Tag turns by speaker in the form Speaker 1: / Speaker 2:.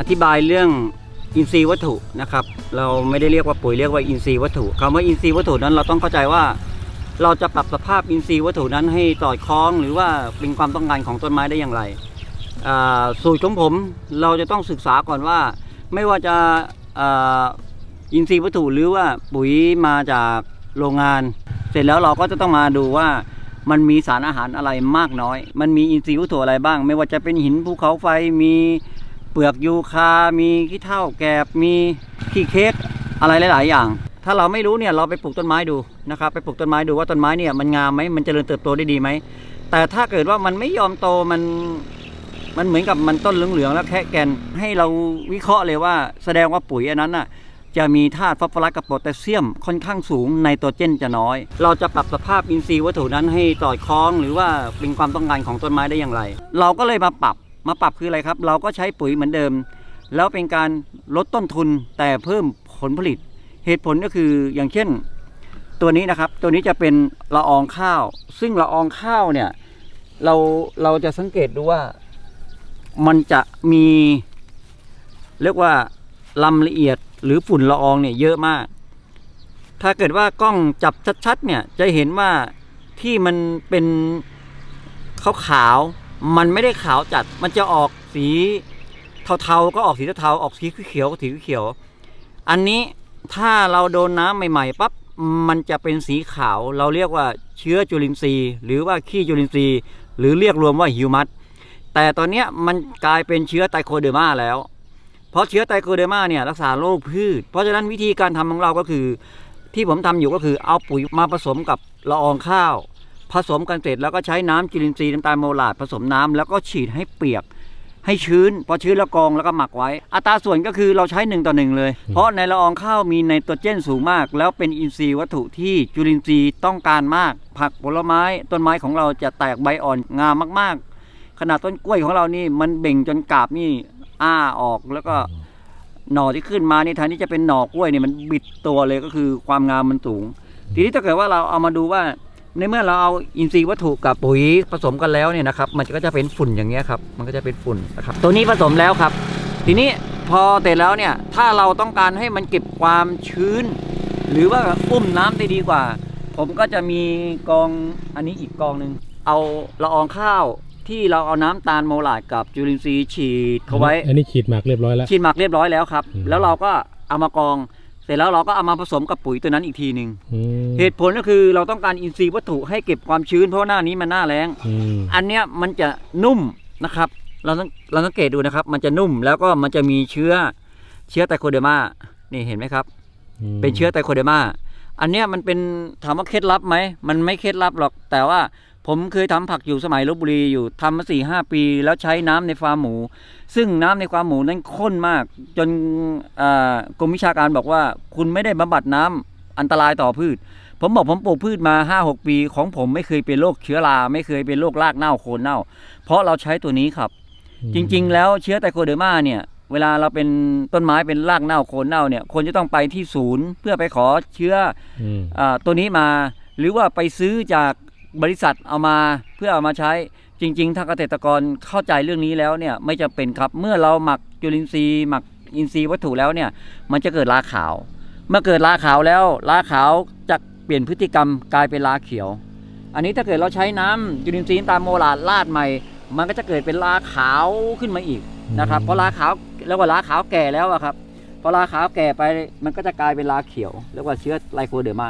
Speaker 1: อธิบายเรื่องอินทรีย์วัตถุนะครับ เราไม่ได้เรียกว่าปุ๋ยเรียกว่าอินทรีย์วัตถุคำว่าอินทรีย์วัตถุนั้นเราต้องเข้าใจว่า เราจะปรับสภาพอินทรีย์วัตถุนั้นให้สอดคล้อง หรือว่าเป็นความต้องการของต้นไม้ได้อย่างไรสูตรของผมเราจะต้องศึกษาก่อนว่า ไม่ว่าจะอินทรีย์วัตถุหรือว่าปุ๋ยมาจากโรงงาน เสร็จแล้วเราก็จะต้องมาดูว่ามันมีสารอาหารอะไรมากน้อย มันมีอินทรีย์วัตถุอะไรบ้าง ไม่ว่าจะเป็นหินภูเขาไฟมี ปลือกยูคา มีขี้เถ้าแกบ มีขี้เค้กอะไรหลาย ๆ อย่าง ถ้าเราไม่รู้เนี่ยเราไปปลูกต้นไม้ดูนะครับ ไปปลูกต้นไม้ดูว่าต้นไม้เนี่ยมันงามไหมมันเจริญเติบโตได้ดีไหม แต่ถ้าเกิดว่ามันไม่ยอมโตมันมันเหมือนกับมันต้นเหลือง ๆ แล้วแค่แกนให้เราวิเคราะห์เลยว่า แสดงว่าปุ๋ยอันนั้นน่ะจะมีธาตุฟอสฟอรัสกับโพแทสเซียมค่อนข้างสูงไนโตรเจนจะน้อย เราจะปรับสภาพอินทรีย์วัตถุนั้นให้สอดคล้อง หรือว่าเป็นความต้องการของต้นไม้ได้อย่างไร เราก็เลยมาปรับ มาปรับคืออะไรครับ เราก็ใช้ปุ๋ยเหมือนเดิม แล้วเป็นการลดต้นทุนแต่เพิ่มผลผลิต เหตุผลก็คืออย่างเช่น ตัวนี้นะครับ ตัวนี้จะเป็นละอองข้าว ซึ่งละอองข้าวเนี่ยเราเราจะสังเกตดูว่ามันจะมีเรียกว่าลำละเอียดหรือฝุ่นละอองเนี่ยเยอะมาก ถ้าเกิดว่ากล้องจับชัดๆเนี่ยจะเห็นว่าที่มันเป็นขาวๆ มันไม่ได้ขาวจัด มันจะออกสีเทาๆก็ออกสีเทาๆออกสีเขียวๆก็สีเขียว อันนี้ถ้าเราโดนน้ำใหม่ๆปั๊บมันจะเป็นสีขาว เราเรียกว่าเชื้อจุลินทรีย์ หรือว่าขี้จุลินทรีย์ หรือเรียกรวมว่าฮิวมัสแต่ตอนนี้มันกลายเป็นเชื้อไตโคเดอร์มาแล้ว เพราะเชื้อไตโคเดอร์มาเนี่ยรักษาโรคพืช เพราะฉะนั้นวิธีการทำของเราก็คือ ที่ผมทำอยู่ก็คือเอาปุ๋ยมาผสมกับละอองข้าว ผสมกันเสร็จแล้วก็ใช้น้ำจุลินทรีย์น้ำตาลโมลาดผสมน้ำแล้วก็ฉีดให้เปียกให้ชื้น พอชื้นแล้วกรองแล้วก็หมักไว้ อัตราส่วนก็คือเราใช้หนึ่งต่อหนึ่งเลย เพราะในละอองข้าวมีไนโตรเจนสูงมาก แล้วเป็นอินทรีย์วัตถุที่จุลินทรีย์ต้องการมาก ผักผลไม้ต้นไม้ของเราจะแตกใบอ่อนงามมากๆ ขนาดต้นกล้วยของเรานี่มันเบ่งจนกาบนี่อ้าออกแล้วก็หน่อที่ขึ้นมานี่แทนที่จะเป็นหน่อกล้วยเนี่ยมันบิดตัวเลยก็คือความงามมันสูง ทีนี้ถ้าเกิดว่าเราเอามาดูว่า ในเมื่อเราเอาอินทรีย์วัตถุกับปุ๋ยผสมกันแล้วเนี่ยนะครับ มันก็จะเป็นฝุ่นอย่างเงี้ยครับ มันก็จะเป็นฝุ่นนะครับ ตัวนี้ผสมแล้วครับ ทีนี้พอเสร็จแล้วเนี่ย ถ้าเราต้องการให้มันเก็บความชื้น หรือว่าอุ้มน้ำได้ดีกว่า ผมก็จะมีกองอันนี้อีกกองหนึ่ง เอาละอองข้าวที่เราเอาน้ำตาลโมลาดกับจุลินทรีย์ฉีดเข้าไว้
Speaker 2: อันนี้ฉีดหมักเรียบร้อยแล้ว
Speaker 1: ฉีดหมักเรียบร้อยแล้วครับ
Speaker 2: อืม
Speaker 1: แล้วเราก็เอามากอง เสร็จแล้วเราก็เอามาผสมกับปุ๋ยตัวนั้นอีกทีหนึ่ง
Speaker 2: อืม
Speaker 1: เหตุผลก็คือเราต้องการอินทรีย์วัตถุให้เก็บความชื้นเพราะว่าหน้านี้มันหน้าแล้ง
Speaker 2: อืม
Speaker 1: อันเนี้ยมันจะนุ่มนะครับ เราต้องเราสังเกตดูนะครับ มันจะนุ่มแล้วก็มันจะมีเชื้อเชื้อไตโคเดอร์มานี่เห็นไหมครับ
Speaker 2: ม
Speaker 1: เป็นเชื้อไตโคเดอร์มา อันเนี้ยมันเป็นถามว่าเคล็ดลับไหม มันไม่เคล็ดลับหรอก แต่ว่า ผมเคยทำผักอยู่สมัยลบบุรีอยู่ทำมาสี่ห้าปี แล้วใช้น้ำในฟาร์มหมู ซึ่งน้ำในฟาร์มหมูนั้นข้นมาก จนอ่ากรมวิชาการบอกว่า คุณไม่ได้บำบัดน้ำอันตรายต่อพืช ผมบอกผมปลูกพืชมา 5 6 ปีของผมไม่เคยเป็นโรคเชื้อรา ไม่เคยเป็นโรครากเน่าโคนเน่า เพราะเราใช้ตัวนี้ครับ จริง ๆ แล้วเชื้อไตโคเดอร์มาเนี่ยเวลาเราเป็นต้นไม้เป็นรากเน่าโคนเน่าเนี่ยคนจะต้องไปที่ศูนย์เพื่อไปขอเชื้อ
Speaker 2: อืม
Speaker 1: อาตัวนี้มา หรือว่าไปซื้อจาก บริษัทเอามาเพื่อเอามาใช้จริง ๆ ถ้าเกษตรกรเข้าใจเรื่องนี้แล้วเนี่ยไม่จำเป็นครับเมื่อเราหมักจุลินทรีย์หมักอินทรีย์วัตถุแล้วเนี่ยมันจะเกิดราขาว เมื่อเกิดราขาวแล้วราขาวจะเปลี่ยนพฤติกรรมกลายเป็นราเขียว อันนี้ถ้าเกิดเราใช้น้ำจุลินทรีย์น้ำตามโมลาดราดใหม่ มันก็จะเกิดเป็นราขาวขึ้นมาอีกนะครับเพราะราขาวเรียกว่าราขาวแก่แล้วอะครับพอราขาวแก่ไปมันก็จะกลายเป็นราเขียวเรียกว่าเชื้อไลโคเดอร์มา